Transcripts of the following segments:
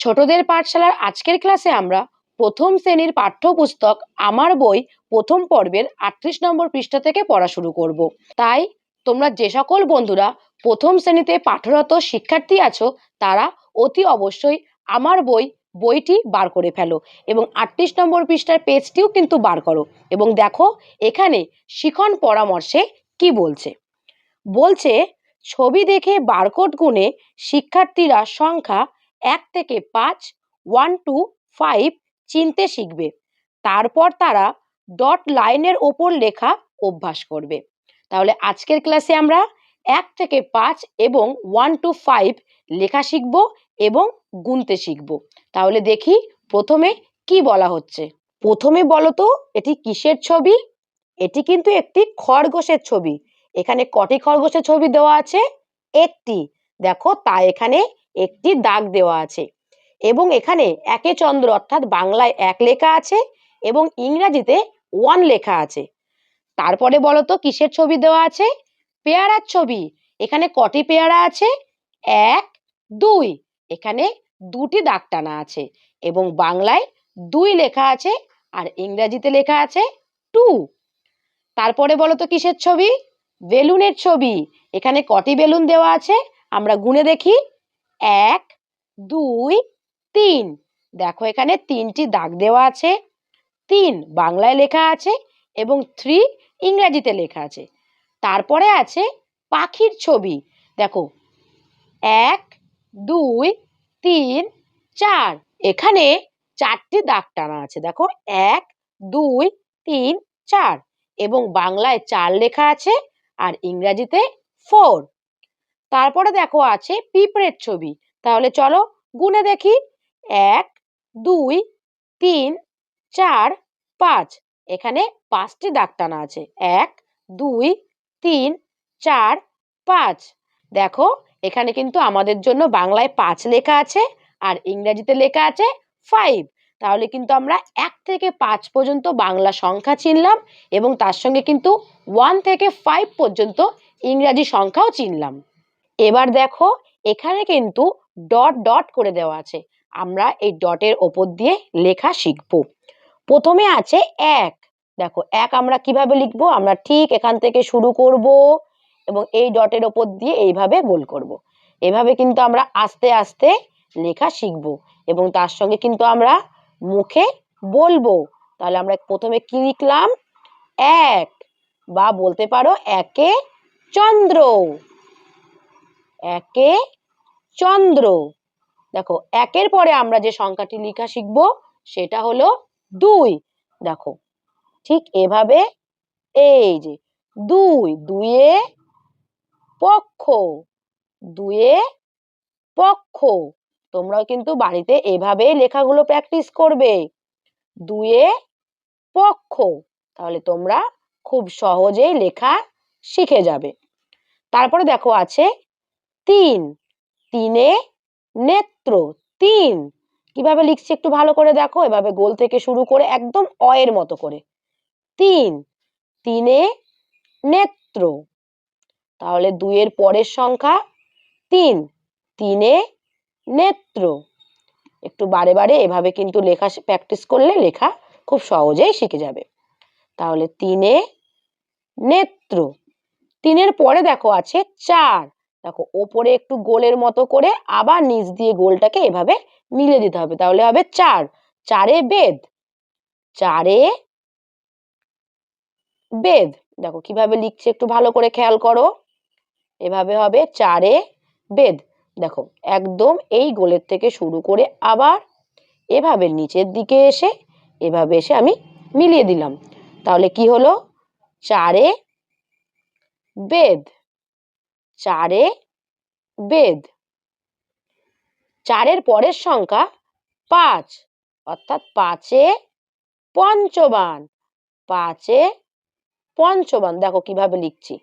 ছোটদের পাঠশালার আজকের ক্লাসে আমরা প্রথম শ্রেণির পাঠ্যপুস্তক আমার বই প্রথম পর্বের আটত্রিশ নম্বর পৃষ্ঠা থেকে পড়া শুরু করব। তাই তোমরা যে সকল বন্ধুরা প্রথম শ্রেণীতে পাঠরত শিক্ষার্থী আছো, তারা অতি অবশ্যই আমার বই, বইটি বার করে ফেলো এবং আটত্রিশ নম্বর পৃষ্ঠার পেজটিও কিন্তু বার করো এবং দেখো এখানে শিখন পরামর্শে কি বলছে। বলছে, ছবি দেখে বারকোড গুণে শিক্ষার্থীরা সংখ্যা এক থেকে পাঁচ ওয়ান টু ফাইভ চিনতে শিখবে। তারপর তারা ডট লাইনের ওপর লেখা অভ্যাস করবে। তাহলে আজকের ক্লাসে আমরা এক থেকে পাঁচ এবং ওয়ান টু ফাইভ লেখা শিখব এবং গুনতে শিখব। তাহলে দেখি প্রথমে কি বলা হচ্ছে। প্রথমে বলো তো, এটি কিসের ছবি? এটি কিন্তু একটি খরগোশের ছবি। এখানে কটি খরগোশের ছবি দেওয়া আছে? একটি। দেখো, তা এখানে একটি দাগ দেওয়া আছে। এবং এখানে একে চন্দ্র অর্থাৎ বাংলায় এক লেখা আছে এবং ইংরাজিতে ওয়ান লেখা আছে। তারপরে বলো তো কিসের ছবি দেওয়া আছে? পেয়ারার ছবি। এখানে কটি পেয়ারা আছে? এক, দুই। এখানে দুটি দাগ টানা আছে এবং বাংলায় দুই লেখা আছে আর ইংরাজিতে লেখা আছে টু তারপরে বলো তো কিসের ছবি? বেলুনের ছবি। এখানে কটি বেলুন দেওয়া আছে? আমরা গুনে দেখি। এক, দুই, তিন। দেখো এখানে তিনটি দাগ দেওয়া আছে। তিন বাংলায় লেখা আছে এবং থ্রি ইংরাজিতে লেখা আছে। তারপরে আছে পাখির ছবি। দেখো, এক, দুই, তিন, চার। এখানে চারটি দাগ টানা আছে। দেখো, এক, দুই, তিন, চার। এবং বাংলায় চার লেখা আছে আর ইংরাজিতে ফোর তারপরে দেখো আছে পিঁপড়ের ছবি। তাহলে চলো গুনে দেখি। এক, দুই, তিন, চার, পাঁচ। এখানে পাঁচটি দাগ টানা আছে। এক, দুই, তিন, চার, পাঁচ। দেখো, এখানে কিন্তু আমাদের জন্য বাংলায় পাঁচ লেখা আছে আর ইংরাজিতে লেখা আছে ফাইভ তাহলে কিন্তু আমরা এক থেকে পাঁচ পর্যন্ত বাংলা সংখ্যা চিনলাম এবং তার সঙ্গে কিন্তু ওয়ান থেকে ফাইভ পর্যন্ত ইংরাজি সংখ্যাও চিনলাম। এবার দেখো, এখানে কিন্তু ডট ডট করে দেওয়া আছে। আমরা এই ডটের ওপর দিয়ে লেখা শিখব। প্রথমে আছে এক। দেখো, এক আমরা কীভাবে লিখব? আমরা ঠিক এখান থেকে শুরু করব এবং এই ডটের ওপর দিয়ে এইভাবে গোল করব। এভাবে কিন্তু আমরা আস্তে আস্তে লেখা শিখব এবং তার সঙ্গে কিন্তু আমরা মুখে বলব। তাহলে আমরা প্রথমে কি লিখলাম? এক বা বলতে পারো একে চন্দ্র। একে চন্দ্র। দেখো, একের পরে আমরা যে সংখ্যাটি লেখা শিখব, সেটা হলো দুই। দেখো, ঠিক এভাবে এই যে দুই দুয়ে পক্ষ দুয়ে পক্ষ। তোমরাও কিন্তু বাড়িতে এভাবে লেখাগুলো প্র্যাকটিস করবে। দুয়ে পক্ষ, তাহলে তোমরা খুব সহজেই লেখা শিখে যাবে। তারপরে দেখো আছে তিন। তিনে নেত্র, তিন। কীভাবে লিখছি একটু ভালো করে দেখো? এভাবে গোল থেকে শুরু করে একদম অয়ের মতো করে। তিন। তিনে নেত্র। তাহলে দুইয়ের পরের সংখ্যা তিন। তিনে নেত্র। একটু বারে বারে এভাবে কিন্তু লেখা প্র্যাকটিস করলে লেখা খুব সহজেই শিখে যাবে। তাহলে তিনে নেত্র। তিনের পরে দেখো আছে চার। দেখো, ওপরে একটু গোলের মতো করে আবার নিচ দিয়ে গোলটাকে এভাবে মিলে দিতে হবে। তাহলে হবে চার। চারে বেদ। চারে বেদ। দেখো, কীভাবে লিখছে একটু ভালো করে খেয়াল করো। এভাবে হবে চারে বেদ। দেখো, একদম এই গোলের থেকে শুরু করে আবার এভাবে নিচের দিকে এসে, এভাবে এসে আমি মিলিয়ে দিলাম। তাহলে কি হলো? চারে বেদ। চারে বেদ। চারের পরের সংখ্যা পাঁচ, অর্থাৎ পাঁচে পঞ্চবান। পাঁচে পঞ্চবান। দেখো কীভাবে লিখছি।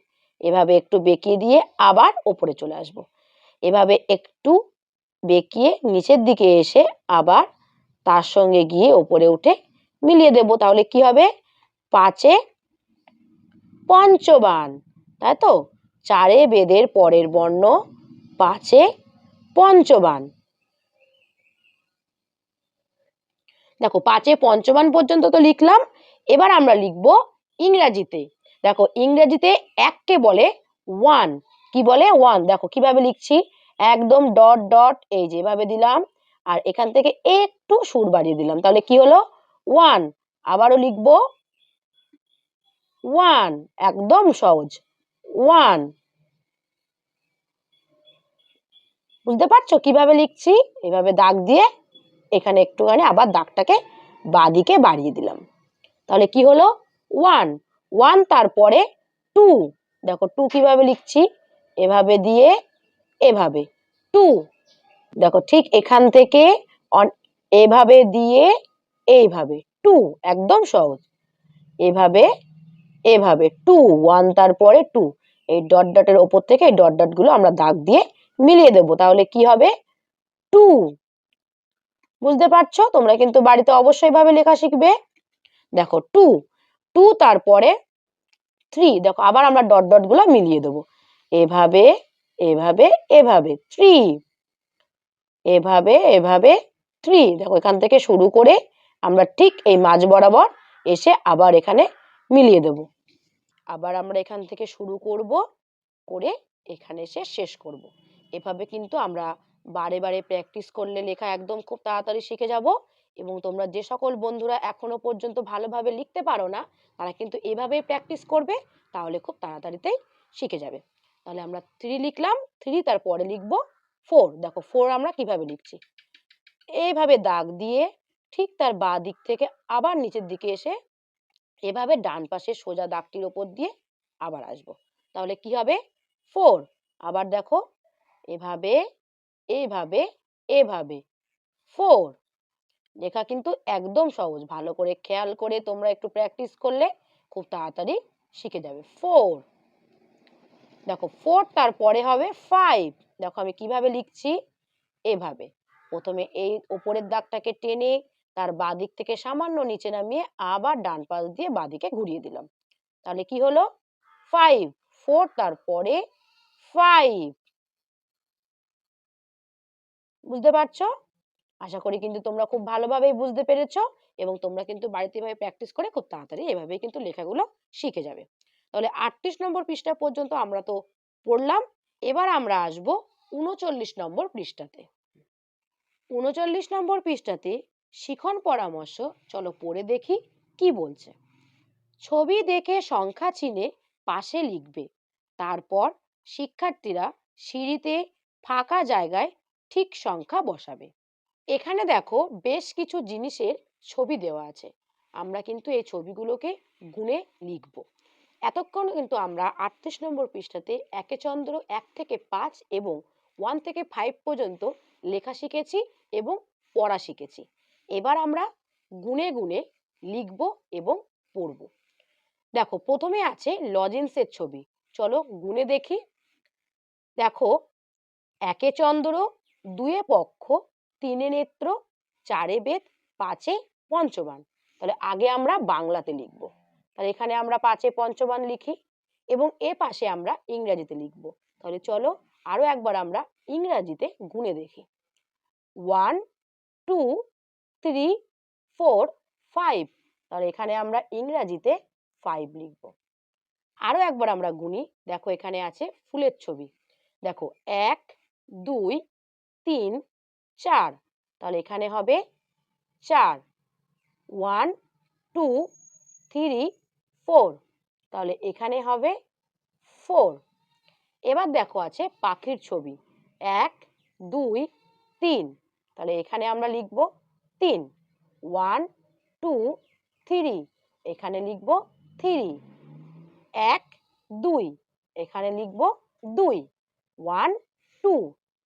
এভাবে একটু বেঁকিয়ে দিয়ে আবার ওপরে চলে আসব। এভাবে একটু বেঁকিয়ে নিচের দিকে এসে আবার তার সঙ্গে গিয়ে ওপরে উঠে মিলিয়ে দেব। তাহলে কি হবে? পাঁচে পঞ্চবান। তাই তো? চারে বেদের পরের বর্ণ, পাঁচে পঞ্চবান। দেখো, পাঁচে পঞ্চমান পর্যন্ত তো লিখলাম, এবার আমরা লিখব ইংরাজিতে। দেখো, ইংরেজিতে এককে বলে ওয়ান কি বলে ওয়ান দেখো, কীভাবে লিখছি? একদম ডট ডট, এই যেভাবে দিলাম, আর এখান থেকে একটু সুর বাড়িয়ে দিলাম। তাহলে কি হলো? ওয়ান আবারও লিখব ওয়ান একদম সহজ। ওয়ান বুঝতে পারছ? কীভাবে লিখছি? এভাবে দাগ দিয়ে এখানে একটুখানি আবার দাগটাকে বাদিকে বাড়িয়ে দিলাম। তাহলে কি হলো? ওয়ান ওয়ান তারপরে টু দেখো টু কীভাবে লিখছি? এভাবে দিয়ে এভাবে। টু দেখো, ঠিক এখান থেকে এভাবে দিয়ে এইভাবে। টু একদম সহজ। এভাবে এভাবে। টু ওয়ান তারপরে টু এই ডট ডটের ওপর থেকে এই ডট ডটগুলো আমরা দাগ দিয়ে মিলিয়ে দেবো। তাহলে কি হবে? টু বুঝতে পারছ? তোমরা কিন্তু বাড়িতে অবশ্যই ভাবে লেখা শিখবে। দেখো টু টু তারপরে থ্রি দেখো, আবার আমরা ডট ডটগুলো মিলিয়ে দেবো। এভাবে এভাবে এভাবে থ্রি এভাবে এভাবে থ্রি দেখো, এখান থেকে শুরু করে আমরা ঠিক এই মাঝ বরাবর এসে আবার এখানে মিলিয়ে দেব। আবার আমরা এখান থেকে শুরু করব, করে এখানে এসে শেষ করব। এভাবে কিন্তু আমরা বারে বারে প্র্যাকটিস করলে লেখা একদম খুব তাড়াতাড়ি শিখে যাব এবং তোমরা যে সকল বন্ধুরা এখনও পর্যন্ত ভালোভাবে লিখতে পারো না, তারা কিন্তু এভাবেই প্র্যাকটিস করবে, তাহলে খুব তাড়াতাড়িতেই শিখে যাবে। তাহলে আমরা থ্রি লিখলাম থ্রি তারপরে লিখব ফোর দেখো ফোর আমরা কীভাবে লিখছি? এইভাবে দাগ দিয়ে ঠিক তার বা দিক থেকে আবার নিচের দিকে এসে এভাবে ডান পাশে সোজা দাগটির ওপর দিয়ে আবার আসব। তাহলে কি হবে? ফোর আবার দেখো, এভাবে এভাবে এভাবে। ফোর লেখা কিন্তু একদম সহজ। ভালো করে খেয়াল করে তোমরা একটু প্র্যাকটিস করলে খুব তাড়াতাড়ি শিখে যাবে। ফোর দেখো ফোর তারপরে হবে ফাইভ দেখো আমি কীভাবে লিখছি? এভাবে। প্রথমে এই ওপরের দাগটাকে টেনে তার বাদিক থেকে সামান্য নিচে নামিয়ে আবার ডান পাশ দিয়ে বাদিকে ঘুরিয়ে দিলাম। তাহলে কি হলো? ফাইভ ফোর তারপরে ফাইভ বুঝতে পারছ? আশা করি কিন্তু তোমরা খুব ভালোভাবেই বুঝতে পেরেছ এবং তোমরা কিন্তু বাড়িতে এভাবে প্র্যাকটিস করে খুব তাড়াতাড়ি এভাবেই কিন্তু লেখাগুলো শিখে যাবে। তাহলে আটত্রিশ নম্বর পৃষ্ঠা পর্যন্ত আমরা তো পড়লাম, এবার আমরা আসব উনচল্লিশ নম্বর পৃষ্ঠাতে। উনচল্লিশ নম্বর পৃষ্ঠাতে শিখন পরামর্শ, চলো পড়ে দেখি কি বলছে। ছবি দেখে সংখ্যা চিনে পাশে লিখবে। তারপর শিক্ষার্থীরা সিঁড়িতে ফাঁকা জায়গায় ঠিক সংখ্যা বসাবে। এখানে দেখো বেশ কিছু জিনিসের ছবি দেওয়া আছে। আমরা কিন্তু এই ছবিগুলোকে গুণে লিখব। এতক্ষণ কিন্তু আমরা আটত্রিশ নম্বর পৃষ্ঠাতে একে চন্দ্র এক থেকে পাঁচ এবং ওয়ান থেকে ফাইভ পর্যন্ত লেখা শিখেছি এবং পড়া শিখেছি। এবার আমরা গুনে গুনে লিখব এবং পড়ব। দেখো, প্রথমে আছে লজেন্সের ছবি। চলো গুনে দেখি। দেখো, একে চন্দ্র, দুয়ে পক্ষ, তিনে নেত্র, চারে বেদ পাঁচে পঞ্চবান। তাহলে আগে আমরা বাংলাতে লিখব। তাহলে এখানে আমরা পাঁচে পঞ্চবান লিখি এবং এ পাশে আমরা ইংরাজিতে লিখব। তাহলে চলো আরও একবার আমরা ইংরাজিতে গুনে দেখি। One, two three four five তাহলে এখানে আমরা ইংরাজিতে ফাইভ লিখব। আরও একবার আমরা গুনি। দেখো এখানে আছে ফুলের ছবি। দেখো, এক, দুই, তিন, চার। তাহলে এখানে হবে চার। ওয়ান টু থ্রি ফোর তাহলে এখানে হবে ফোর এবার দেখো আছে পাখির ছবি। এক, দুই, তিন। তাহলে এখানে আমরা লিখব তিন। One, two, three. এখানে লিখব থ্রি। এক, দুই। এখানে লিখব দুই। One, two.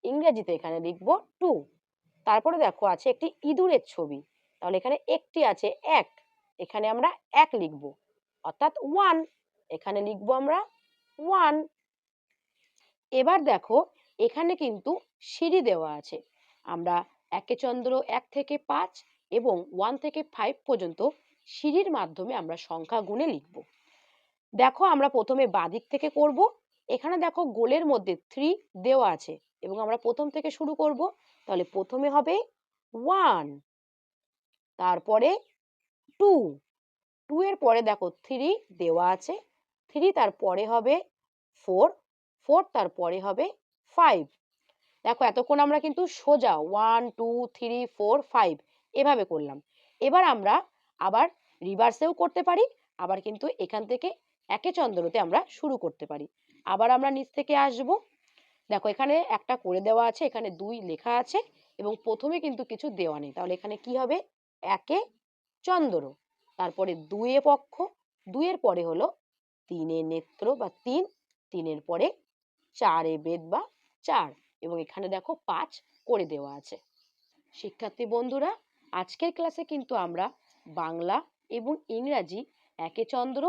ইংরেজিতে এখানে লিখব টু। তারপরে দেখো আছে একটি ইঁদুরের ছবি। তাহলে এখানে একটি আছে এক। এখানে আমরা এক লিখব। অর্থাৎ ওয়ান। এখানে লিখব আমরা ওয়ান। এবার দেখো এখানে কিন্তু সিঁড়ি দেওয়া আছে। আমরা একে চন্দ্র এক থেকে পাঁচ এবং ওয়ান থেকে ফাইভ পর্যন্ত সিঁড়ির মাধ্যমে আমরা সংখ্যা গুণে লিখব। দেখো আমরা প্রথমে বাদিক থেকে করব। এখানে দেখো গোলের মধ্যে থ্রি দেওয়া আছে এবং আমরা প্রথম থেকে শুরু করব। তাহলে প্রথমে হবে ওয়ান তারপরে টু টু এর পরে দেখো থ্রি দেওয়া আছে। থ্রি তার পরে হবে ফোর ফোর তার পরে হবে ফাইভ দেখো এতক্ষণ আমরা কিন্তু সোজা one two three four five এভাবে করলাম। এবার আমরা আবার রিভার্সেও করতে পারি, আবার কিন্তু এখান থেকে একে চন্দ্রতে আমরা শুরু করতে পারি। আবার আমরা নিচ থেকে আসব। দেখো এখানে একটা করে দেওয়া আছে, এখানে দুই লেখা আছে এবং প্রথমে কিন্তু কিছু দেওয়া নেই। তাহলে এখানে কি হবে? একে চন্দ্র। তারপরে দুয়ে পক্ষ, দুইয়ের পরে হলো তিনে নেত্র বা তিন, তিনের পরে চারে বেদ বা চার। এবং এখানে দেখো পাঁচ করে দেওয়া আছে। শিক্ষার্থী বন্ধুরা, আজকের ক্লাসে কিন্তু আমরা বাংলা এবং ইংরাজি একে চন্দ্র,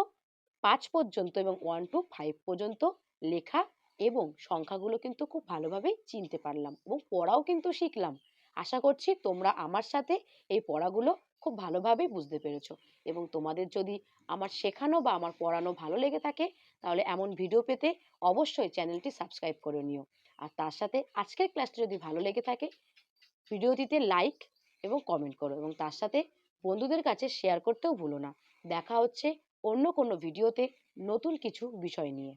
পাঁচ পর্যন্ত এবং ওয়ান টু ফাইভ পর্যন্ত লেখা এবং সংখ্যাগুলো কিন্তু খুব ভালোভাবেই চিনতে পারলাম এবং পড়াও কিন্তু শিখলাম। আশা করছি তোমরা আমার সাথে এই পড়াগুলো খুব ভালোভাবেই বুঝতে পেরেছ এবং তোমাদের যদি আমার শেখানো বা আমার পড়ানো ভালো লেগে থাকে, তাহলে এমন ভিডিও পেতে অবশ্যই চ্যানেলটি সাবস্ক্রাইব করে নিও। আর তার সাথে আজকের ক্লাসটি যদি ভালো লেগে থাকে ভিডিওটিতে লাইক এবং কমেন্ট করো এবং তার সাথে বন্ধুদের কাছে শেয়ার করতেও ভুলো না। দেখা হচ্ছে অন্য কোনো ভিডিওতে নতুন কিছু বিষয় নিয়ে।